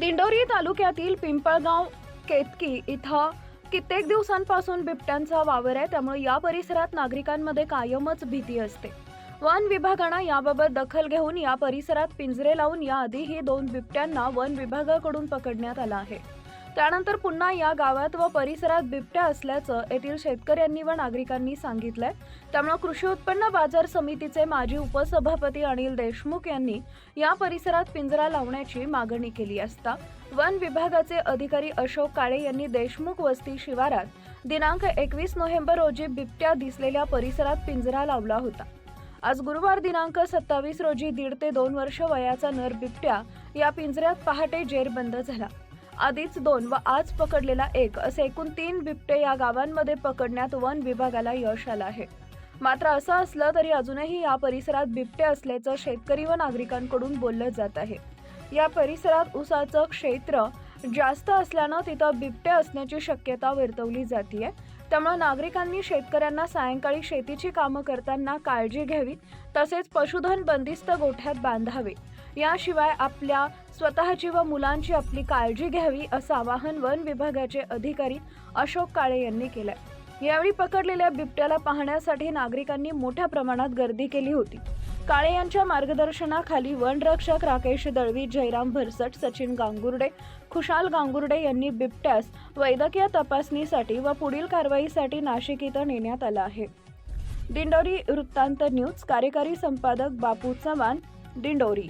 दिंडोरी तालुक्यातील पिंपळगाव केतकी इथं कित्येक दिवसांपासून बिबट्यांचा वावर आहे. त्यामुळे या परिसरात नागरिकांमध्ये कायमच भीती असते. वन विभागानं याबाबत दखल घेऊन या परिसरात पिंजरे लावून याआधीही दोन बिबट्यांना वन विभागाकडून पकडण्यात आलं आहे. त्यानंतर पुन्हा या गावात व परिसरात बिबट्या असल्याचं येथील शेतकऱ्यांनी व नागरिकांनी सांगितलंय. त्यामुळे कृषी उत्पन्न बाजार समितीचे माजी उपसभापती अनिल देशमुख यांनी या परिसरात पिंजरा लावण्याची मागणी केली असता वन विभागाचे अधिकारी अशोक काळे यांनी देशमुख वस्ती शिवारात दिनांक एकवीस नोव्हेंबर रोजी बिबट्या दिसलेल्या परिसरात पिंजरा लावला होता. आज गुरुवार दिनांक सत्तावीस रोजी दीड ते दोन वर्ष वयाचा नर बिबट्या या पिंजऱ्यात पहाटे जेरबंद झाला. आधीच दोन व आज पकडलेला एक असे एकूण तीन बिबटे या गावांमध्ये पकडण्यात वन विभागाला यश आलं आहे. मात्र असं असलं तरी अजूनही या परिसरात बिबटे असल्याचं शेतकरी व नागरिकांकडून बोललं जात आहे. या परिसरात ऊसाचं क्षेत्र जास्त असल्यानं तिथं बिबटे असण्याची शक्यता वर्तवली जाते त्यामुळे नागरिकांनी शेतकऱ्यांना सायंकाळी शेतीची कामं करताना काळजी घ्यावी तसेच पशुधन बंदिस्त गोठ्यात बांधावे. याशिवाय आपल्या स्वतःची व मुलांची आपली काळजी घ्यावी असं आवाहन वन विभागाचे अधिकारी अशोक काळे यांनी केलंय. यावेळी पकडलेल्या बिबट्याला पाहण्यासाठी नागरिकांनी मोठ्या प्रमाणात गर्दी केली होती. काळे यांच्या मार्गदर्शनाखाली वनरक्षक राकेश दळवी जयराम भरसट सचिन गांगुर्डे खुशाल गांगुर्डे यांनी बिबट्यास वैद्यकीय तपासणीसाठी व पुढील कारवाईसाठी नाशिक इथं नेण्यात आलं आहे. दिंडोरी वृत्तांत न्यूज कार्यकारी संपादक बापू चव्हाण दिंडोरी